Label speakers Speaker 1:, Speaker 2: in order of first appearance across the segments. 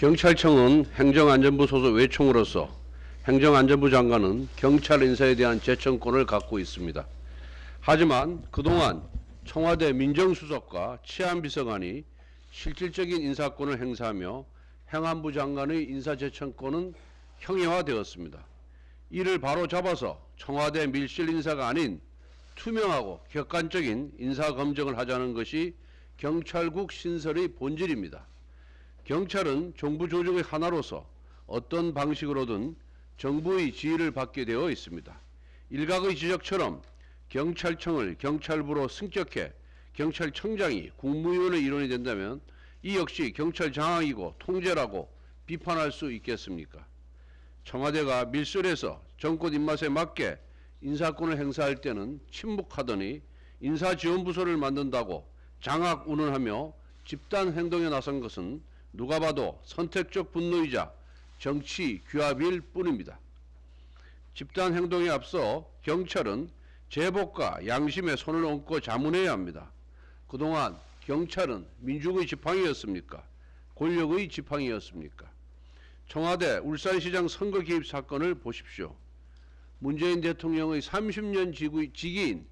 Speaker 1: 경찰청은 행정안전부 소속 외총으로서 행정안전부 장관은 경찰 인사에 대한 제청권을 갖고 있습니다. 하지만 그동안 청와대 민정수석과 치안비서관이 실질적인 인사권을 행사하며 행안부 장관의 인사제청권은 형해화되었습니다. 이를 바로 잡아서 청와대 밀실 인사가 아닌 투명하고 객관적인 인사 검증을 하자는 것이 경찰국 신설의 본질입니다. 경찰은 정부 조직의 하나로서 어떤 방식으로든 정부의 지휘를 받게 되어 있습니다. 일각의 지적처럼 경찰청을 경찰부로 승격해 경찰청장이 국무위원의 일원이 된다면 이 역시 경찰 장악이고 통제라고 비판할 수 있겠습니까? 청와대가 밀실에서 정권 입맛에 맞게 인사권을 행사할 때는 침묵하더니 인사지원부서를 만든다고 장악 운운하며 집단 행동에 나선 것은 누가 봐도 선택적 분노이자 정치 규합일 뿐입니다. 집단 행동에 앞서 경찰은 제복과 양심에 손을 얹고 자문해야 합니다. 그동안 경찰은 민중의 지팡이였습니까? 권력의 지팡이였습니까? 청와대 울산시장 선거 개입 사건을 보십시오. 문재인 대통령의 30년 지구- 지기인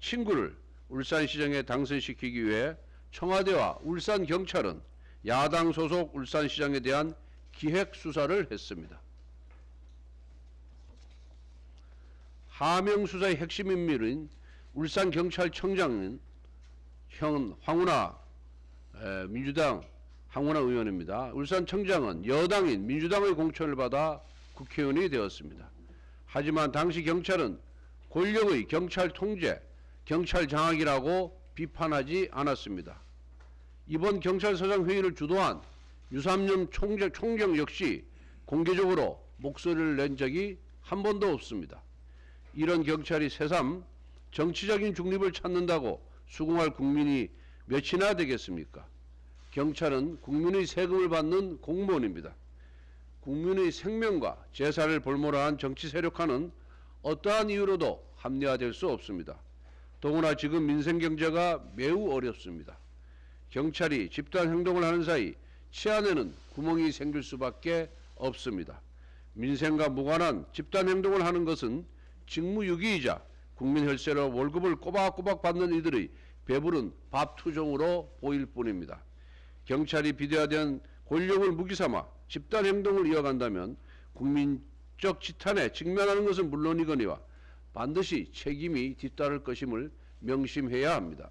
Speaker 1: 친구를 울산시장에 당선시키기 위해 청와대와 울산 경찰은 야당 소속 울산시장에 대한 기획 수사를 했습니다. 하명 수사의 핵심 인물인 울산 경찰청장은 현 황운하 에, 민주당 황운하 의원입니다. 울산 청장은 여당인 민주당의 공천을 받아 국회의원이 되었습니다. 하지만 당시 경찰은 권력의 경찰 통제, 경찰 장악이라고 비판하지 않았습니다. 이번 경찰서장 회의를 주도한 유삼년 총장, 총경 역시 공개적으로 목소리를 낸 적이 한 번도 없습니다. 이런 경찰이 새삼 정치적인 중립을 찾는다고 수긍할 국민이 몇이나 되겠습니까? 경찰은 국민의 세금을 받는 공무원입니다. 국민의 생명과 재산을 볼모로한 정치 세력화는 어떠한 이유로도 합리화될 수 없습니다. 더구나 지금 민생 경제가 매우 어렵습니다. 경찰이 집단 행동을 하는 사이 치안에는 구멍이 생길 수밖에 없습니다. 민생과 무관한 집단 행동을 하는 것은 직무유기이자 국민 혈세로 월급을 꼬박꼬박 받는 이들의 배부른 밥투정으로 보일 뿐입니다. 경찰이 비대화된 권력을 무기삼아 집단 행동을 이어간다면 국민적 지탄에 직면하는 것은 물론이거니와 반드시 책임이 뒤따를 것임을 명심해야 합니다.